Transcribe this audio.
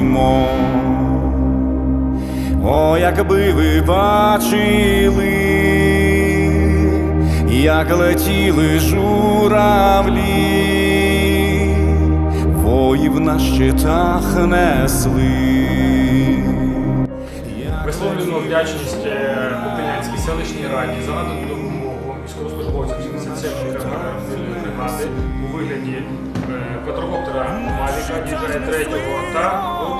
пробачимо. О, якби ви бачили, як летіли журавлі, воїв на щитах несли. Висловлюємо вдячність е, Купилянській селищній раді за надану допомогу військовослужбовцям 77-ї бригади у Третього. Е, квадрокоптера